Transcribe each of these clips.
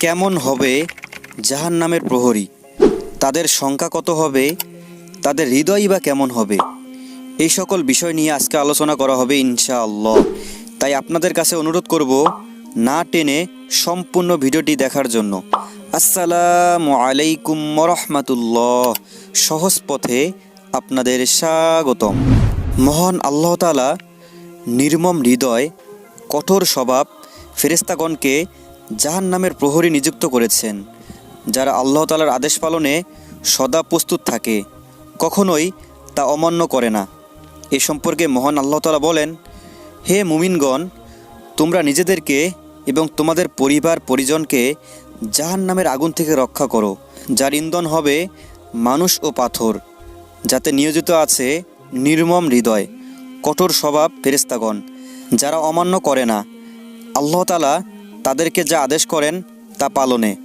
কেমন হবে জাহান নামের প্রহরী? তাদের সংখ্যা কত হবে? তাদের হৃদয়ই বা কেমন হবে? এই সকল বিষয় নিয়ে আজকে আলোচনা করা হবে ইনশাআল্লাহ। তাই আপনাদের কাছে অনুরোধ করব না টেনে সম্পূর্ণ ভিডিওটি দেখার জন্য। আসসালামু আলাইকুম রহমাতুল্লাহ। সহজ পথে আপনাদের স্বাগতম। মহান আল্লাহ তালা নির্মম হৃদয়, কঠোর স্বভাব ফেরেস্তাগণকে জাহান নামের প্রহরী নিযুক্ত করেছেন, যারা আল্লাহ তালার আদেশ পালনে সদা প্রস্তুত থাকে, কখনোই তা অমান্য করে না। এ সম্পর্কে মহান আল্লাহ তালা বলেন, হে মুমিনগণ, তোমরা নিজেদেরকে এবং তোমাদের পরিবার পরিজনকে জাহান নামের আগুন থেকে রক্ষা করো, যার ইন্ধন হবে মানুষ ও পাথর, যাতে নিয়োজিত আছে নির্মম হৃদয়, কঠোর স্বভাব ফেরেস্তাগণ যারা অমান্য করে না। আল্লাহ তালা তাদেরকে যা আদেশ করেন তা পালনে।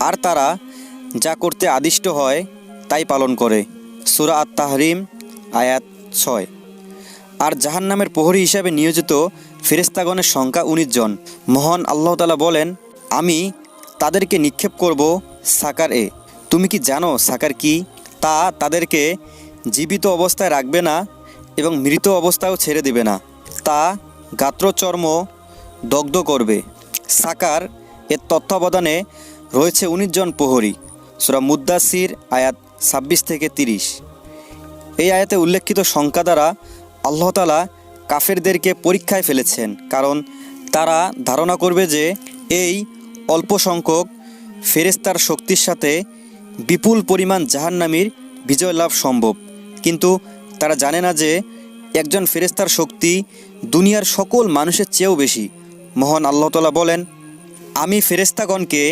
আর তারা যা করতে আদিষ্ট হয়, তাই পালন করে। সুরা আত তাহরিম আয়াত ছয়। আর জাহান্নামের প্রহরী হিসাবে নিয়োজিত ফেরেস্তাগণের সংখ্যা উনিশ জন। মহান আল্লাহ তালা বলেন, আমি তাদেরকে নিক্ষেপ করব সাকার এ। তুমি কি জানো সাকার কি? তা তাদেরকে জীবিত অবস্থায় রাখবে না এবং মৃত অবস্থায়ও ছেড়ে দেবে না। তা গাত্রচর্ম দগ্ধ করবে। সাকার এর তত্ত্বাবধানে রয়েছে উনিশ জন প্রহরী। সুরা মুদাসির আয়াত ছাব্বিশ থেকে তিরিশ। এই আয়াতে উল্লেখিত সংখ্যা দ্বারা আল্লাহতালা কাফেরদেরকে পরীক্ষায় ফেলেছেন, কারণ তারা ধারণা করবে যে এই অল্প সংখ্যক ফেরেস্তার শক্তির সাথে বিপুল পরিমাণ জাহান্নামীর বিজয় লাভ সম্ভব। কিন্তু তারা জানে না যে একজন ফেরেস্তার শক্তি দুনিয়ার সকল মানুষের চেয়েও বেশি। মহান আল্লাহ তালা বলেন, আমি ফেরেস্তাগণকে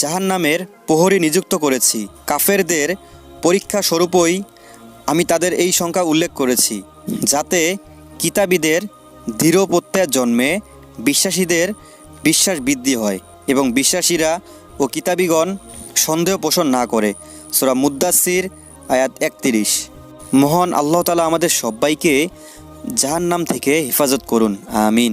জাহান্নামের প্রহরী নিযুক্ত করেছি। কাফেরদের পরীক্ষা স্বরূপই আমি তাদের এই সংখ্যা উল্লেখ করেছি, যাতে কিতাবীদের দৃঢ় প্রত্যয়ের জন্মে বিশ্বাসীদের বিশ্বাস বৃদ্ধি হয় এবং বিশ্বাসীরা ও কিতাবীগণ সন্দেহ পোষণ না করে। সোরা মুদাসির আয়াত একত্রিশ। মহান আল্লাহ তালা আমাদের সবাইকে জাহান্নাম থেকে হেফাজত করুন। আমিন।